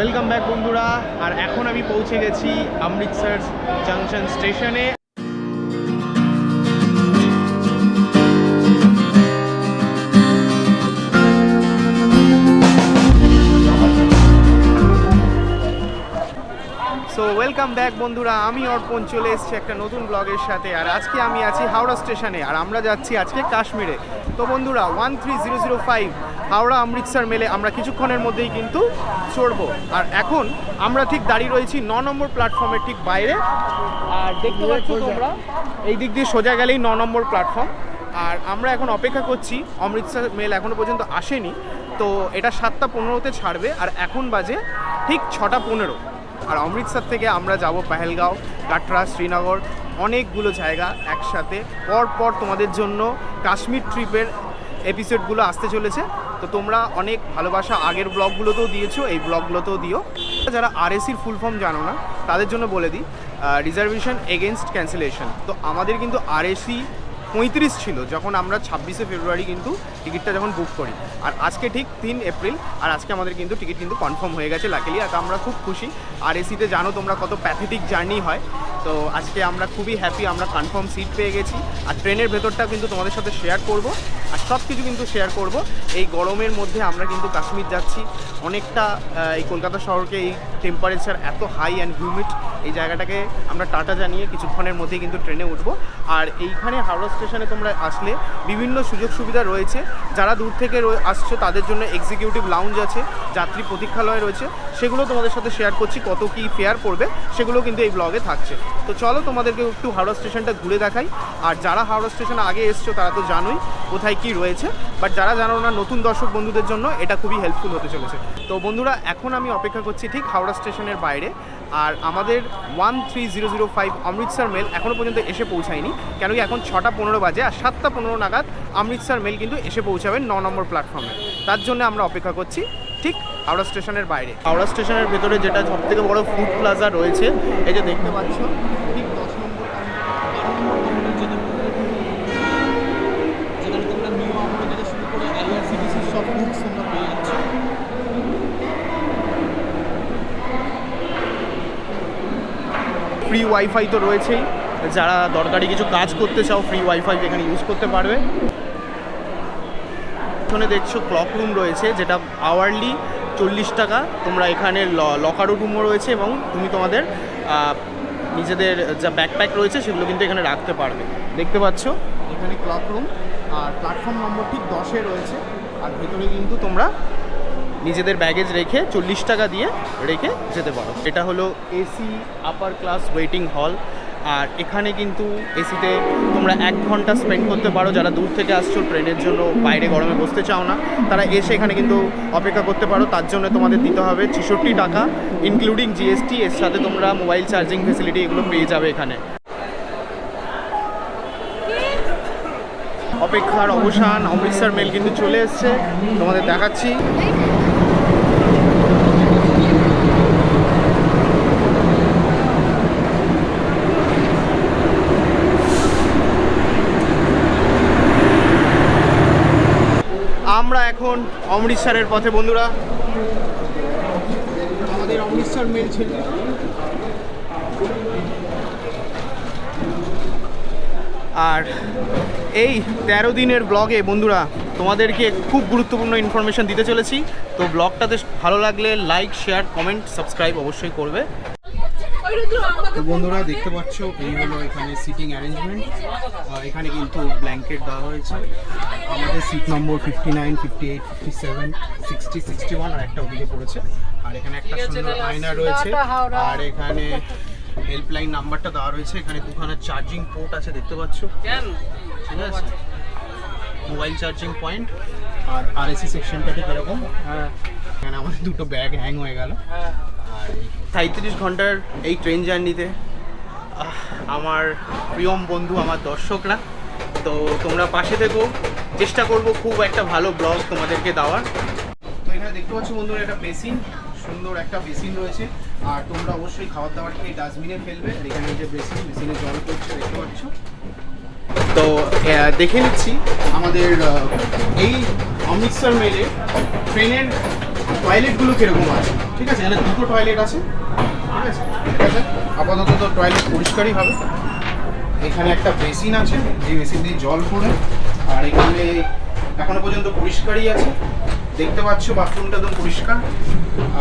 Welcome back বন্ধুরা। আর এখন আমি পৌঁছে গেছি অমৃতসর জাংশন স্টেশনে সো ওয়েলকাম ব্যাক বন্ধুরা। আমি অর্পণ, চলে এসেছি একটা নতুন ব্লগের সাথে। আর আজকে আমি আছি হাওড়া স্টেশনে আর আমরা যাচ্ছি আজকে কাশ্মীরে। তো, বন্ধুরা one three zero zero five Howrah Amritsar মেলে আমরা কিছুক্ষণের মধ্যেই কিন্তু চড়বো। আর এখন আমরা ঠিক দাঁড়িয়ে রয়েছি ন নম্বর প্ল্যাটফর্মের ঠিক বাইরে। আর দেখতে পাচ্ছ তোমরা এই দিক দিয়ে সোজা গেলেই ন নম্বর প্ল্যাটফর্ম। আর আমরা এখন অপেক্ষা করছি অমৃতসর মেল এখনও পর্যন্ত আসেনি। তো এটা সাতটা পনেরোতে ছাড়বে আর এখন বাজে ঠিক ছটা পনেরো। আর অমৃতসর থেকে আমরা যাব পেহেলগাঁও কাটরা শ্রীনগর অনেকগুলো জায়গা একসাথে। পর পর তোমাদের জন্য কাশ্মীর ট্রিপের এপিসোডগুলো আসতে চলেছে। তো তোমরা অনেক ভালোবাসা আগের ব্লগগুলোতেও দিয়েছ, এই ব্লগগুলোতেও দিও। যারা আরএসির ফুল ফর্ম জানো না, তাদের জন্য বলে দিই রিজার্ভেশন এগেনস্ট ক্যান্সেলেশন তো আমাদের কিন্তু আরএসি পঁয়ত্রিশ ছিল যখন আমরা ছাব্বিশে ফেব্রুয়ারি কিন্তু টিকিটটা যখন বুক করি। আর আজকে ঠিক তিন এপ্রিল, আর আজকে আমাদের কিন্তু টিকিট কিন্তু কনফার্ম হয়ে গেছে লাকিলি আর আমরা খুব খুশি। আর এসিতে জানো তোমরা কত প্যাথেটিক জার্নি হয়। তো আজকে আমরা খুবই হ্যাপি আমরা কনফার্ম সিট পেয়ে গেছি। আর ট্রেনের ভেতরটা কিন্তু তোমাদের সাথে শেয়ার করব। আর সব কিছু কিন্তু শেয়ার করব। এই গরমের মধ্যে আমরা কিন্তু কাশ্মীর যাচ্ছি। অনেকটা এই কলকাতা শহরকে এই টেম্পারেচার এত হাই অ্যান্ড হিউমিড এই জায়গাটাকে আমরা টাটা জানিয়ে কিছুক্ষণের মধ্যেই কিন্তু ট্রেনে উঠবো। আর এইখানে হাওড়া স্টেশনে তোমরা আসলে বিভিন্ন সুযোগ সুবিধা রয়েছে। যারা দূর থেকে আসছো, তাদের জন্য এক্সিকিউটিভ লাউঞ্জ আছে, যাত্রী প্রতীক্ষালয় রয়েছে। সেগুলো তোমাদের সাথে শেয়ার করছি, কত কি ফেয়ার পড়বে, সেগুলো কিন্তু এই ব্লগে থাকছে। তো চলো তোমাদেরকে একটু হাওড়া স্টেশনটা ঘুরে দেখাই। আর যারা হাওড়া স্টেশনে আগে এসছো, তারা তো জানোই কোথায় কি রয়েছে। বাট যারা জানো না, নতুন দর্শক বন্ধুদের জন্য এটা খুবই হেল্পফুল হতে চলেছে। তো বন্ধুরা, এখন আমি অপেক্ষা করছি ঠিক হাওড়া স্টেশনের বাইরে। আর আমাদের one three zero zero five Amritsar mail এখনও পর্যন্ত এসে পৌঁছায়নি, কেন কি এখন ছটা পনেরো বাজে আর সাতটা পনেরো নাগাদ অমৃতসর মেল কিন্তু এসে পৌঁছাবে ন নম্বর প্ল্যাটফর্মে তার জন্য আমরা অপেক্ষা করছি ঠিক হাওড়া স্টেশনের বাইরে। হাওড়া স্টেশনের ভেতরে যেটা সবথেকে বড় ফুড প্লাজা রয়েছে, এই যে দেখতে পাচ্ছ, ঠিক ফ্রি ওয়াইফাই তো রয়েছেই। যারা দরকারি কিছু কাজ করতে চাও ফ্রি ওয়াইফাই এখানে ইউজ করতে পারবে। এখানে দেখছ ক্লক রুম রয়েছে, যেটা আওয়ারলি চল্লিশ টাকা। তোমরা এখানে লকারও রুমও রয়েছে এবং তুমি তোমাদের নিজেদের যা ব্যাকপ্যাক রয়েছে সেগুলো কিন্তু এখানে রাখতে পারবে। দেখতে পাচ্ছ? এখানে ক্লক রুম আর প্ল্যাটফর্ম নম্বর ঠিক দশে রয়েছে। আর ভেতরে কিন্তু তোমরা নিজেদের ব্যাগেজ রেখে চল্লিশ টাকা দিয়ে রেখে যেতে পারো। এটা হলো এসি আপার ক্লাস ওয়েটিং হল আর এখানে কিন্তু এসিতে তোমরা এক ঘণ্টা স্পেন্ড করতে পারো। যারা দূর থেকে আসছো ট্রেনের জন্য, বাইরে গরমে বসতে চাও না, তারা এসে এখানে কিন্তু অপেক্ষা করতে পারো। তার জন্য তোমাদের দিতে হবে ছেষট্টি টাকা ইনক্লুডিং জিএসটি এর সাথে তোমরা মোবাইল চার্জিং ফেসিলিটি এগুলো পেয়ে যাবে এখানে। অপেক্ষার অবসান, অমৃতসর মেল কিন্তু চলে এসছে। তোমাদের দেখাচ্ছি আমরা এখন অমৃতসরের পথে বন্ধুরা। আমাদের অমৃতসর মেল ছিল। আর এই তেরো দিনের ব্লগে বন্ধুরা তোমাদেরকে খুব গুরুত্বপূর্ণ ইনফরমেশন দিতে চলেছি। তো ব্লগটাতে ভালো লাগলে লাইক শেয়ার কমেন্ট সাবস্ক্রাইব অবশ্যই করবে। তো বন্ধুরা দেখতে পাচ্ছ এই হলো এখানে সিটিং অ্যারেঞ্জমেন্ট এখানে কিন্তু ব্ল্যাঙ্কেট দেওয়া হয়েছে। আমাদের seat number fifty nine fifty eight fifty seven sixty sixty one আর একটা ওদিকে পড়েছে। আর এখানে একটা সুন্দর আয়না রয়েছে। আর এখানে হেল্পলাইন নাম্বারটা দেওয়া রয়েছে। এখানে দুখানা চার্জিং পোর্ট আছে দেখতে পাচ্ছ? ঠিক আছে। মোবাইল চার্জিং পয়েন্ট আর আর আরএসি সেকশনটা ঠিক এরকম হ্যাঁ। এখানে আমাদের দুটো ব্যাগ হ্যাং হয়ে গেল। আর সাঁত্রিশ ঘণ্টার এই ট্রেন জার্নিতে আমার প্রিয়ম বন্ধু, আমার দর্শকরা। তো তোমরা পাশে থেকো। চেষ্টা করব খুব একটা ভালো ব্লগ তোমাদেরকে দেওয়ার। তো এখানে দেখতে পাচ্ছ বন্ধুরা, একটা বেসিন সুন্দর একটা বেসিন রয়েছে। আর তোমরা অবশ্যই খাবার দাবার খেয়ে ডাস্টবিনে ফেলবে। আর এখানে যে বেসিন বেসিনে জল পড়ছে, দেখতে পাচ্ছ? তো দেখে নিচ্ছি আমাদের এই অমৃতসর মেলে ট্রেনের টয়লেটগুলো কীরকম আছে? ঠিক আছে, এখানে দুটো টয়লেট আছে। ঠিক আছে? ঠিক আছে? আপাতত তো টয়লেট পরিষ্কারই হবে। এখানে একটা বেসিন আছে যে বেসিন দিয়ে জল পড়ে। আর এখানে এখনও পর্যন্ত পরিষ্কারই আছে। দেখতে পাচ্ছ বাথরুমটা একদম পরিষ্কার।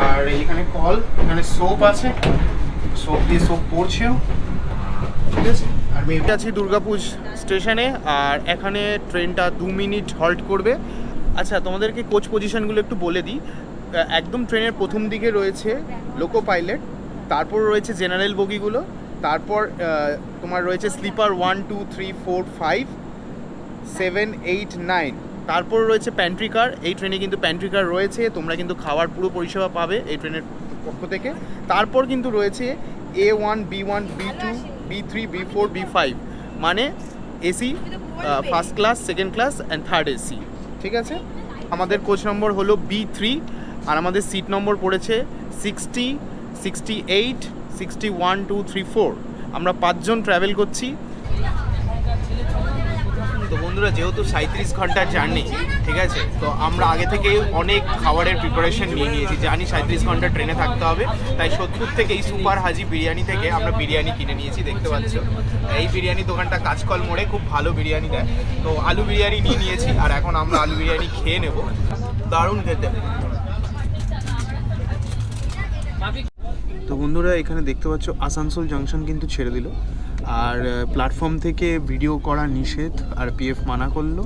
আর এইখানে কল, এখানে সোপ আছে। সোপ দিয়ে সোপ পড়ছেও ঠিক আছে? আর আমি আছি দুর্গাপুর স্টেশনে, আর এখানে ট্রেনটা দু মিনিট হল্ট করবে। আচ্ছা তোমাদেরকে কোচ পজিশনগুলো একটু বলে দিই। একদম ট্রেনের প্রথম দিকে রয়েছে লোকো পাইলট, তারপর রয়েছে জেনারেল বগিগুলো, তারপর তোমার রয়েছে sleeper one, two, three, four, five, seven, eight, nine. তারপর রয়েছে প্যান্ট্রি কার, এই ট্রেনে কিন্তু প্যান্ট্রি কার রয়েছে, তোমরা কিন্তু খাওয়ার পুরো পরিষেবা পাবে এই ট্রেনের পক্ষ থেকে। তারপর কিন্তু রয়েছে A one B one B two B three B four B five মানে AC first class second class and third AC ঠিক আছে? আমাদের কোচ নম্বর হলো বি থ্রি আর আমাদের সিট নম্বর পড়েছে sixty sixty eight sixty one two three four আমরা পাঁচজন travel করছি। তো বন্ধুরা, যেহেতু সাঁত্রিশ ঘণ্টার জার্নি ঠিক আছে? তো আমরা আগে থেকে অনেক খাবারের প্রিপারেশন নিয়ে নিয়েছি। জানি সাঁত্রিশ ঘণ্টা ট্রেনে থাকতে হবে, তাই সত্তর থেকে এই সুপার হাজি বিরিয়ানি থেকে আমরা বিরিয়ানি কিনে নিয়েছি, দেখতে পাচ্ছ। এই বিরিয়ানি দোকানটা কাজকল মোড়ে খুব ভালো বিরিয়ানি দেয়। তো আলু বিরিয়ানি নিয়ে নিয়েছি, আর এখন আমরা আলু বিরিয়ানি খেয়ে নেব। দারুণ খেতে। তো বন্ধুরা, এখানে দেখতে পাচ্ছ আসানসোল জাংশন কিন্তু ছেড়ে দিল। আর প্ল্যাটফর্ম থেকে ভিডিও করা নিষেধ আর পিএফ মানা করল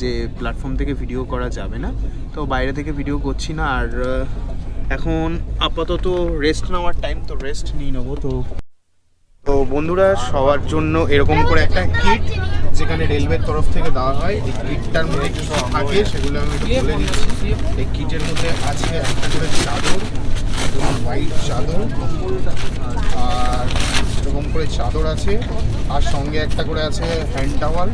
যে প্ল্যাটফর্ম থেকে ভিডিও করা যাবে না। তো বাইরে থেকে ভিডিও করছি না আর এখন আপাতত রেস্ট নেওয়ার টাইম তো রেস্ট নিয়ে নেব। তো তো বন্ধুরা, সবার জন্য এরকম করে একটা কিট যেখানে রেলওয়ের তরফ থেকে দেওয়া হয়। এই কিটটার মধ্যে কি সব থাকে সেগুলো আমি একটু বলে দিচ্ছি। এই কিটের মধ্যে আছে একটা করে হোয়াইট চাদর আর এরকম করে চাদর আছে আর সঙ্গে একটা করে আছে হ্যান্ড টাওয়াল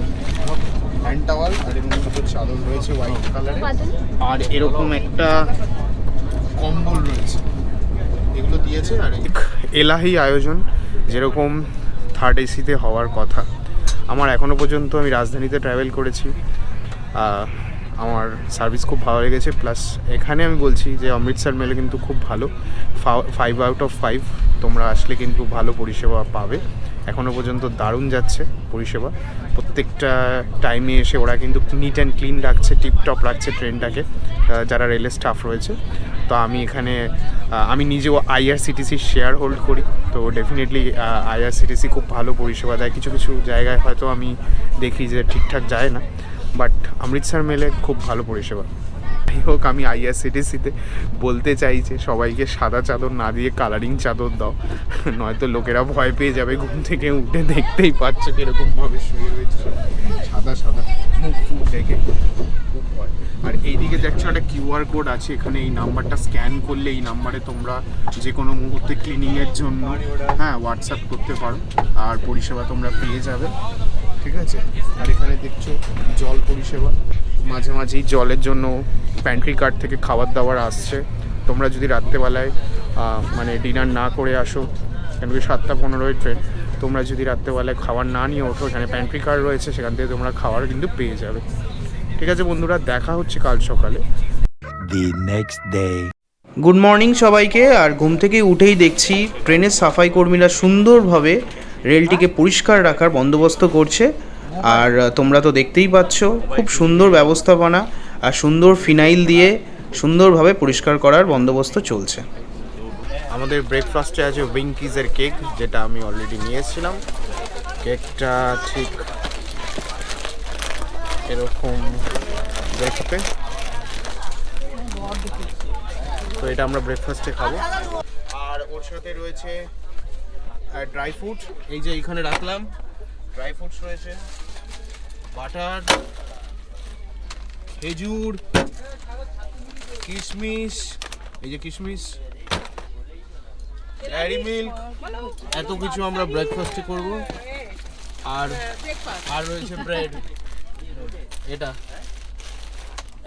হ্যান্ড টাওয়াল আর এরকম দুটো চাদর রয়েছে হোয়াইট কালারের। আর এরকম একটা কম্বল রয়েছে এগুলো দিয়েছে আর এক এলাহি আয়োজন যেরকম থার্ড এসিতে হওয়ার কথা। আমার এখনও পর্যন্ত আমি রাজধানীতে ট্রাভেল করেছি আমার সার্ভিস খুব ভালো লেগেছে প্লাস এখানে আমি বলছি যে অমৃতসর মেলে কিন্তু খুব ভালো। ফাইভ আউট অফ ফাইভ তোমরা আসলে কিন্তু ভালো পরিষেবা পাবে। এখনও পর্যন্ত দারুণ যাচ্ছে পরিষেবা। প্রত্যেকটা টাইমে এসে ওরা কিন্তু নিট অ্যান্ড ক্লিন রাখছে টিপটপ রাখছে ট্রেনটাকে যারা রেলের স্টাফ রয়েছে। তো আমি এখানে আমি নিজেও আইআরসিটিসি শেয়ার হোল্ড করি। তো ডেফিনেটলি আইআরসিটিসি খুব ভালো পরিষেবা দেয়। কিছু কিছু জায়গায় হয়তো আমি দেখি যে ঠিকঠাক যায় না। বাট অমৃতসর মেলে খুব ভালো পরিষেবা। যাই হোক, আমি আইআরসিটিসিতে বলতে চাই যে সবাইকে সাদা চাদর না দিয়ে কালারিং চাদর দাও। নয়তো লোকেরা ভয় পেয়ে যাবে ঘুম থেকে উঠে দেখতেই পাচ্ছ কিরকমভাবে শুয়ে রয়েছে। সাদা সাদা দেখে আর এইদিকে দেখছ একটা কিউআর কোড আছে, এখানে এই নাম্বারটা স্ক্যান করলে এই নাম্বারে তোমরা যে কোনো মুহূর্তে ক্লিনিংয়ের জন্য হ্যাঁ হোয়াটসঅ্যাপ করতে পারো। আর পরিষেবা তোমরা পেয়ে যাবে। ঠিক আছে? আর এখানে দেখছ জল পরিষেবা। মাঝে মাঝেই জলের জন্য প্যান্ট্রি কার্ড থেকে খাবার দাবার আসছে। তোমরা যদি রাত্রেবেলায় মানে ডিনার না করে আসো কেন কি সাতটা পনেরোই ট্রেন তোমরা যদি রাত্রেবেলায় খাবার না নিয়ে ওঠো এখানে প্যান্ট্রি কার্ড রয়েছে সেখান থেকে তোমরা খাবার কিন্তু পেয়ে যাবে। ঠিক আছে বন্ধুরা দেখা হচ্ছে কাল সকালে। Day. গুড মর্নিং সবাইকে আর ঘুম থেকে উঠেই দেখছি ট্রেনের সাফাই কর্মীরা সুন্দরভাবে রেলটিকে পরিষ্কার রাখার বন্দোবস্ত করছে। আর তোমরা তো দেখতেই পাচ্ছ, খুব সুন্দর ব্যবস্থাপনা আর সুন্দর ফিনাইল দিয়ে সুন্দরভাবে পরিষ্কার করার বন্দোবস্ত চলছে। আমাদের ব্রেকফাস্টে আছে উইঙ্কিজের কেক যেটা আমি অলরেডি নিয়েছিলাম। কেকটা ঠিক এরকম দেখতে। তো এটা আমরা ব্রেকফাস্টে খাব। আর ওর সাথে রয়েছে ড্রাই ফ্রুট এই যে এখানে রাখলাম। ড্রাই ফ্রুটস রয়েছে। বাটার, খেজুর, কিশমিশ, এই যে কিশমিশ ডেয়ারি মিল্ক এত কিছু আমরা ব্রেকফাস্টে করব। আর আর রয়েছে ব্রেড এটা।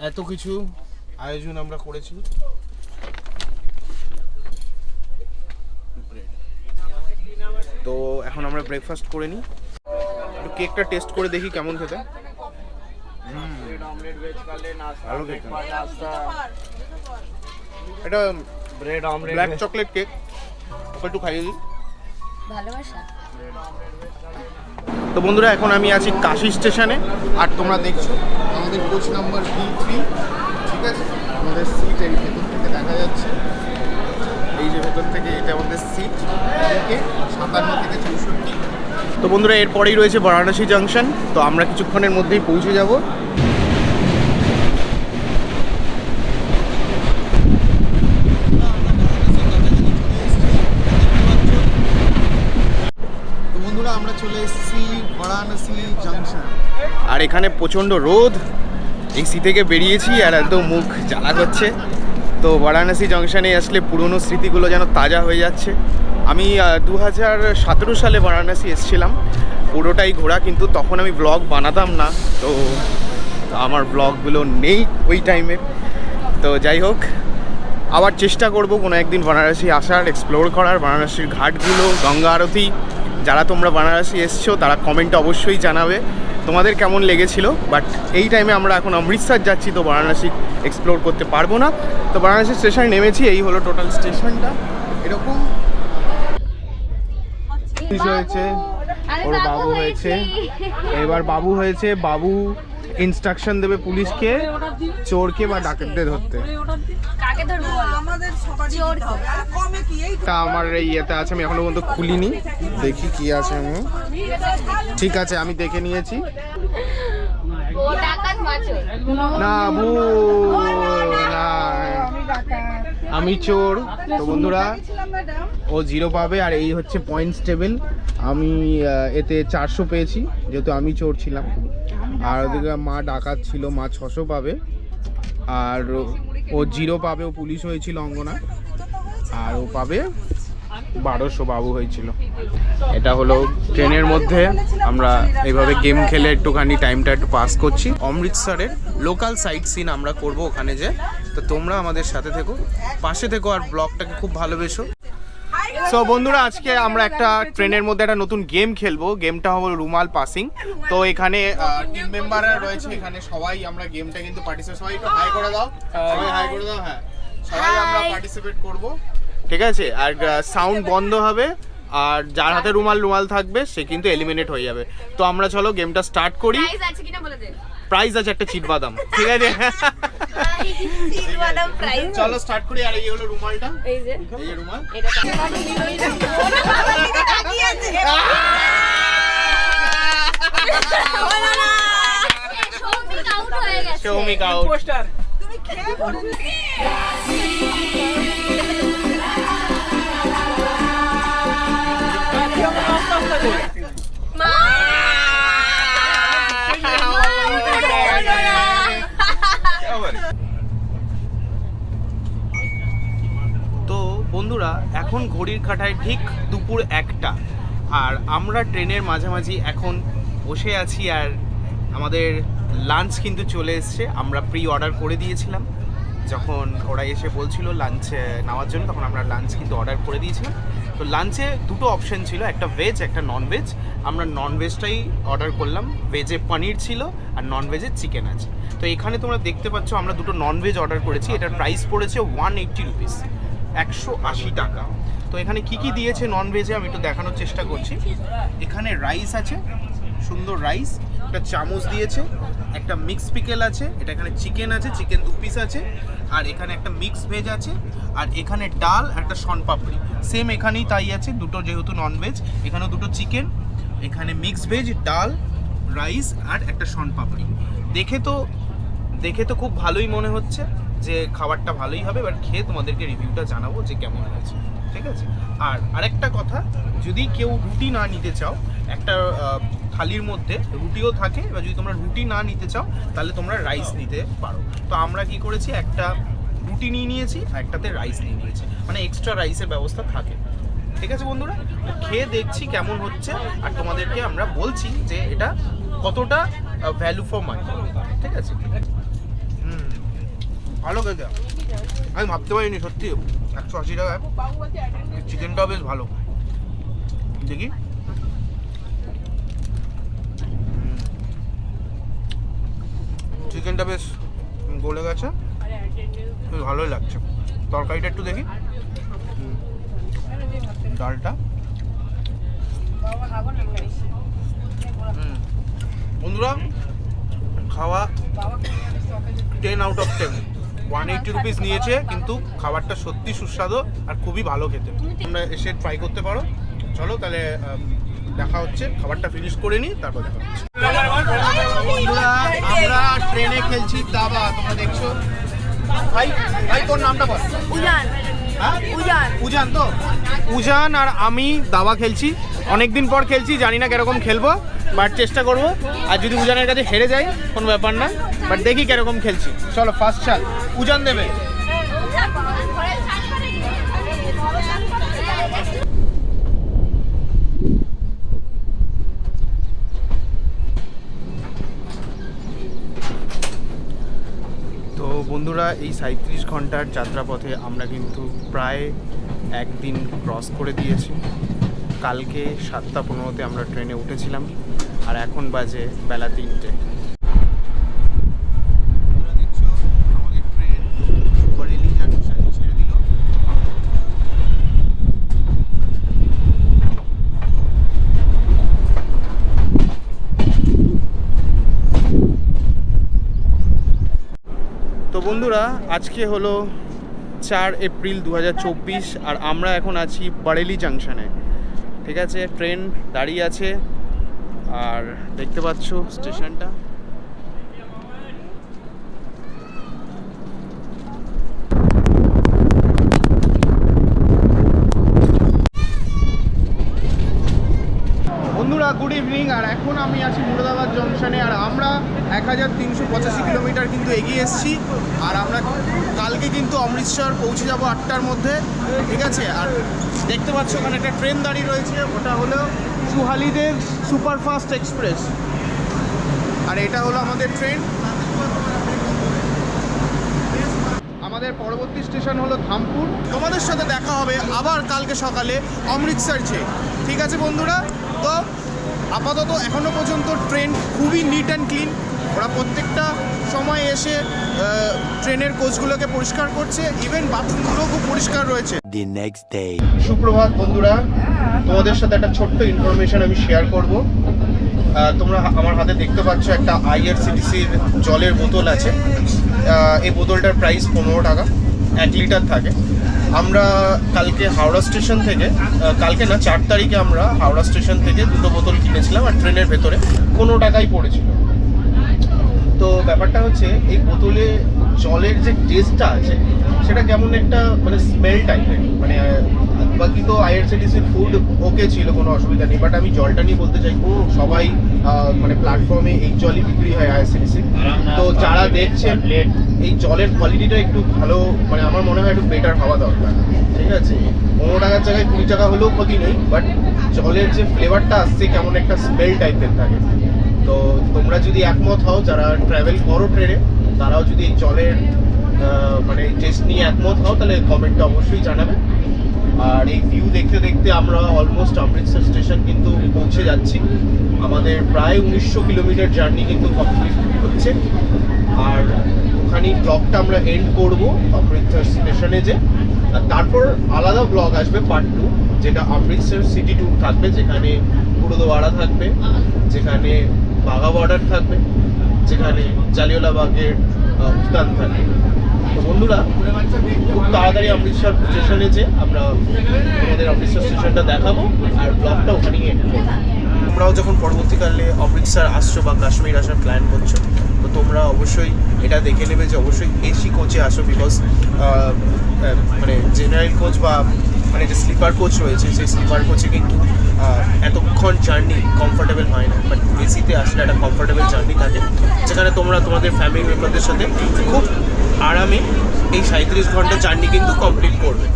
এত কিছু আয়োজন আমরা করেছি। তো এখন আমরা ব্রেকফাস্ট করে নিই। একটু কেকটা টেস্ট করে দেখি কেমন খেতে। ভালো খেতে। এটা bread omelette black chocolate cake okay একটু খাইয়ে দিই। ভালোবাসা। তো বন্ধুরা এখন আমি আছি কাশি স্টেশনে আর তোমরা দেখছ আমাদের কোচ নাম্বার বি থ্রি ঠিক আছে? আমাদের ভেতর থেকে দেখা যাচ্ছে। এই যে ভেতর থেকে এটা আমাদের সিট এদিকে সাতান্ন থেকে চৌষট্টি। তো বন্ধুরা, এরপরেই রয়েছে বারাণসী জাংশন তো আমরা কিছুক্ষণের মধ্যেই পৌঁছে যাব। আমরা চলে এসেছি বারাণসী জাংশন আর এখানে প্রচণ্ড রোদ এই এসি থেকে বেরিয়েছি আর একদম মুখ জ্বালা করছে। তো বারাণসী জংশনে আসলে পুরনো স্মৃতিগুলো যেন তাজা হয়ে যাচ্ছে। আমি দু হাজার সতেরো সালে বারাণসী এসেছিলাম। পুরোটাই ঘোরা, কিন্তু তখন আমি ব্লগ বানাতাম না। তো আমার ব্লগগুলো নেই ওই টাইমে তো যাই হোক, আবার চেষ্টা করব কোনো একদিন বারাণসী আসার এক্সপ্লোর করার। বারাণসীর ঘাটগুলো, গঙ্গা আরতি যারা তোমরা বানারসি এসছো তারা কমেন্টে অবশ্যই জানাবে। তোমাদের কেমন লেগেছিল? বাট এই টাইমে আমরা এখন অমৃতসর যাচ্ছি তো বারাণসী এক্সপ্লোর করতে পারব না। তো বারাণসী স্টেশনে নেমেছি এই হলো টোটাল স্টেশনটা এরকম। হয়েছে। ওর বাবু হয়েছে। এবার বাবু হয়েছে বাবু ইনস্ট্রাকশন দেবে পুলিশকে চোরকে বা ডাকাতদের ধরতে। কাকে ধরবো আমাদের চোর তা। আমার এই ইয়েতে আছে আমি এখনও পর্যন্ত খুলিনি। দেখি কি আছে আমি ঠিক আছে আমি দেখে নিয়েছি। না ভু না। আমি চোর। তো বন্ধুরা ও জিরো পাবে আর এই হচ্ছে পয়েন্টস টেবিল আমি এতে চারশো পেয়েছি যেহেতু আমি চোর ছিলাম। আর ওদিকে মা ডাকাত ছিল, মা ছশো পাবে। আর ও জিরো পাবে, ও পুলিশ হয়েছিল অঙ্গনা। আর ও পাবে বারোশো বাবু হয়েছিল। এটা হলো ট্রেনের মধ্যে। আমরা এইভাবে গেম খেলে একটুখানি টাইমটা একটু পাস করছি। অমৃতসরের লোকাল সাইট সিন আমরা করব ওখানে যে। তো তোমরা আমাদের সাথে থেকো। পাশে থেকো আর ব্লগটাকে খুব ভালোবেসো। সো বন্ধুরা আজকে আমরা একটা ট্রেনের মধ্যে একটা নতুন গেম খেলব। গেমটা হলো রুমাল পাসিং। তো এখানে টিম মেম্বাররা রয়েছে। এখানে সবাই আমরা গেমটা কিন্তু পার্টিসিপেট সবাই একটু হাই করে দাও। সবাই হাই করে দাও হ্যাঁ। সবাই আমরা পার্টিসিপেট করব। ঠিক আছে? আর সাউন্ড বন্ধ হবে। আর যার হাতে রুমাল রুমাল থাকবে সে কিন্তু এলিমিনেট হয়ে যাবে। তো আমরা চলো গেমটা স্টার্ট করি। প্রাইস আছে একটা চিট বাদাম ঠিক আছে? চলো স্টার্ট করি আর এই হলো রুমালটা। এই যে। এই রুমাল। এটা সৌমিক আউট হয়ে গেছে সৌমিক আউট বন্ধুরা, এখন ঘড়ির কাঁটায় ঠিক দুপুর একটা। আর আমরা ট্রেনের মাঝামাঝি এখন বসে আছি আর আমাদের লাঞ্চ কিন্তু চলে এসছে। আমরা প্রি অর্ডার করে দিয়েছিলাম। যখন ওরা এসে বলছিল লাঞ্চে নেওয়ার জন্য, তখন আমরা লাঞ্চ কিন্তু অর্ডার করে দিয়েছিলাম। তো লাঞ্চে দুটো অপশন ছিল, একটা ভেজ একটা নন ভেজ আমরা নন ভেজটাই অর্ডার করলাম ভেজে পনির ছিল আর নন ভেজে চিকেন আছে। তো এখানে তোমরা দেখতে পাচ্ছ, আমরা দুটো নন ভেজ অর্ডার করেছি। এটার প্রাইস পড়েছে ওয়ান এইট্টি রুপিস একশো আশি টাকা। তো এখানে কি কি দিয়েছে নন ভেজে আমি একটু দেখানোর চেষ্টা করছি। এখানে রাইস আছে, সুন্দর রাইস একটা চামচ দিয়েছে, একটা মিক্স পিকেল আছে, এটা এখানে চিকেন আছে চিকেন দু পিস আছে, আর এখানে একটা মিক্স ভেজ আছে, আর এখানে ডাল একটা শন পাপড়ি। সেম এখানেই তাই আছে, দুটো যেহেতু নন ভেজ এখানেও দুটো চিকেন এখানে মিক্স ভেজ ডাল রাইস আর একটা শন পাপড়ি। দেখে তো দেখে তো খুব ভালোই মনে হচ্ছে। যে খাবারটা ভালোই হবে এবার খেয়ে তোমাদেরকে রিভিউটা জানাব যে কেমন হয়েছে, ঠিক আছে? আর আরেকটা কথা, যদি কেউ রুটি না নিতে চাও, একটা থালির মধ্যে রুটিও থাকে এবার যদি তোমরা রুটি না নিতে চাও, তাহলে তোমরা রাইস নিতে পারো। তো আমরা কি করেছি, একটা রুটি নিয়ে নিয়েছি, আর একটাতে রাইস নিয়ে নিয়েছি। মানে এক্সট্রা রাইসের ব্যবস্থা থাকে। ঠিক আছে বন্ধুরা? খেয়ে দেখছি কেমন হচ্ছে, আর তোমাদেরকে আমরা বলছি যে এটা কতটা ভ্যালু ফর মানি ঠিক আছে? ভালো খেতে। আমি ভাবতে পারিনি, সত্যি। একশো আশি টাকায়। চিকেনটাও বেশ ভালো। দেখি। চিকেনটা বেশ গলে গেছে। বেশ ভালোই লাগছে। তরকারিটা একটু দেখি। ডালটা। বন্ধুরা, খাওয়া ten out of ten one eighty rupees নিয়েছে কিন্তু খাবারটা সত্যি সুস্বাদু আর খুবই ভালো খেতে। তোমরা এসে ট্রাই করতে পারো। চলো তাহলে দেখা হচ্ছে। খাবারটা ফিনিশ করে নিই তারপর দেখা হচ্ছে। আমরা ট্রেনে খেলছি দাবা তোমরা দেখছ। ভাই ভাই তোর নামটা বল। উজান। হ্যাঁ? উজান। উজান তো? উজান আর আমি দাবা খেলছি। অনেক দিন পর খেলছি জানি না কীরকম খেলব বাট চেষ্টা করব। আর যদি উজানের কাছে হেরে যাই কোনো ব্যাপার না। বাট দেখি কীরকম খেলছি। চলো ফার্স্ট চাল। উজান দেবে। তো বন্ধুরা, এই সাঁত্রিশ ঘণ্টার যাত্রাপথে আমরা কিন্তু প্রায় একদিন ক্রস করে দিয়েছি। কালকে সাতটা পনেরোতে আমরা ট্রেনে উঠেছিলাম। আর এখন বাজে বেলা তিনটে ছেড়ে দিল তো বন্ধুরা, আজকে হলো চার এপ্রিল দু হাজার চব্বিশ আর আমরা এখন আছি বারেলি জাংশনে। ঠিক আছে? ট্রেন দাঁড়িয়ে আছে। আর দেখতে পাচ্ছ স্টেশনটা বন্ধুরা গুড ইভিনিং আর এখন আমি আছি মুর্দাবাদ জংশনে, আর আমরা এক হাজার তিনশো পঁচাশি কিলোমিটার কিন্তু এগিয়ে এসেছি, আর আমরা কালকে কিন্তু অমৃতসর পৌঁছে যাব আটটার মধ্যে, ঠিক আছে? আর দেখতে পাচ্ছ ওখানে একটা ট্রেন দাঁড়িয়ে রয়েছে, ওটা হলো সুহালিদের সুপারফাস্ট এক্সপ্রেস। আর এটা হলো আমাদের ট্রেন। আমাদের পরবর্তী স্টেশন হলো ধামপুর। তোমাদের সাথে দেখা হবে আবার কালকে সকালে অমৃতসর ঠিক আছে বন্ধুরা? তো আপাতত এখনও পর্যন্ত ট্রেন খুবই নিট অ্যান্ড ক্লিন ওরা প্রত্যেকটা সময় এসে ট্রেনের কোচগুলোকে পরিষ্কার করছে। ইভেন বাথরুমগুলো খুব পরিষ্কার রয়েছে। The next day. সুপ্রভাত বন্ধুরা তোমাদের সাথে একটা ছোট্ট ইনফরমেশন আমি শেয়ার করব। তোমরা আমার হাতে দেখতে পাচ্ছ একটা আইআরসিটিসির জলের বোতল আছে। এই বোতলটার প্রাইস পনেরো টাকা এক লিটার থাকে। আমরা কালকে হাওড়া স্টেশন থেকে কালকে না, চার তারিখে আমরা হাওড়া স্টেশন থেকে দুটো বোতল কিনেছিলাম আর ট্রেনের ভেতরে কোনো টাকাই পড়েছিল। তো ব্যাপারটা হচ্ছে, এই বোতলে জলের যে টেস্টটা আছে, সেটা কেমন একটা মানে স্মেল টাইপের মানে বাকি তো আইআরসিটিসির ফুড ওকে ছিল কোনো অসুবিধা নেই। বাট আমি জলটা নিয়ে বলতে চাই সবাই মানে প্ল্যাটফর্মে এই জলই বিক্রি হয় আইআরসিটিসি তো যারা দেখছেন এই জলের কোয়ালিটিটা একটু ভালো মানে আমার মনে হয় একটু বেটার হওয়া দরকার। ঠিক আছে? পনেরো টাকার জায়গায় কুড়ি টাকা হলেও ক্ষতি নেই বাট জলের যে ফ্লেভারটা আসছে কেমন একটা স্মেল টাইপের থাকে। তো তোমরা যদি একমত হও যারা ট্রাভেল করো ট্রেনে তারাও যদি এই জলের মানে টেস্ট নিয়ে একমত হও তাহলে কমেন্টে অবশ্যই জানাবে। আর এই ভিউ দেখতে দেখতে আমরা অলমোস্ট অমৃতসর স্টেশন কিন্তু পৌঁছে যাচ্ছি। আমাদের প্রায় উনিশশো কিলোমিটার জার্নি কিন্তু কমপ্লিট হচ্ছে। আর ওখানেই ব্লগটা আমরা এন্ড করব অমৃতসর স্টেশনে যে। তারপর আলাদা ব্লগ আসবে পার্ট টু যেটা অমৃতসর সিটি ট্যুর থাকবে যেখানে গুরুদোয়ারা থাকবে যেখানে বাঘা বর্ডার থাকবে যেখানে জালিয়ালাবাগের আহ, উদ্যান থাকবে। তো বন্ধুরা, খুব তাড়াতাড়ি অমৃতসর স্টেশনে যে আমরা আমাদের অমৃতসর স্টেশনটা দেখাবো আর ব্লগটা ওখানেই করব। তোমরাও যখন পরবর্তীকালে অমৃতসর আসছো বা কাশ্মীর আসার প্ল্যান করছ, তো তোমরা অবশ্যই এটা দেখে নেবে যে অবশ্যই এসি কোচে আসো বিকজ মানে জেনারেল কোচ বা মানে যে স্লিপার কোচ রয়েছে, সেই স্লিপার কোচে কিন্তু এতক্ষণ জার্নি কমফোর্টেবল হয় না। বাট এসিতে আসলে একটা কমফোর্টেবল জার্নি থাকে। যেখানে তোমরা তোমাদের ফ্যামিলি মেম্বারদের সাথে খুব আরামে এই সাঁত্রিশ ঘণ্টা জার্নি কিন্তু কমপ্লিট করবে।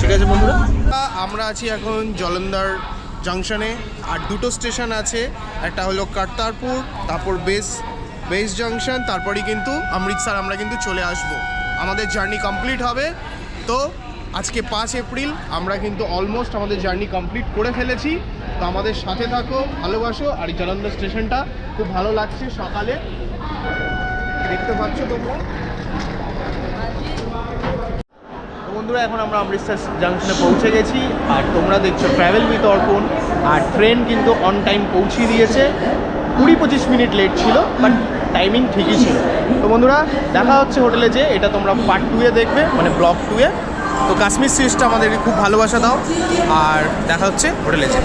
ঠিক আছে বন্ধুরা? আমরা আছি এখন জলন্দার জাংশনে, আর দুটো স্টেশন আছে। একটা হলো কর্তারপুর, তারপর বেস বেস জাংশন, তারপরেই কিন্তু অমৃতসর, আমরা কিন্তু চলে আসব। আমাদের জার্নি কমপ্লিট হবে। তো আজকে পাঁচ এপ্রিল, আমরা কিন্তু অলমোস্ট আমাদের জার্নি কমপ্লিট করে ফেলেছি। তো আমাদের সাথে থাকো, ভালোবাসো, আর এই জলন্দার স্টেশনটা খুব ভালো লাগছে সকালে। দেখতে পাচ্ছ তোমরা? বন্ধুরা, এখন আমরা অমৃতসর জাংশনে পৌঁছে গেছি। আর তোমরা দেখছ ট্রাভেল উইথ অর্পণ। আর ট্রেন কিন্তু অন টাইম পৌঁছিয়ে দিয়েছে। কুড়ি পঁচিশ মিনিট লেট ছিল বাট টাইমিং ঠিকই ছিল। তো বন্ধুরা, দেখা হচ্ছে হোটেলে যে এটা তোমরা পার্ট টুয়ে দেখবে মানে ব্লক টুয়ে তো কাশ্মীর সিরিজটা আমাদেরকে খুব ভালোবাসা দাও। আর দেখা হচ্ছে হোটেলে যে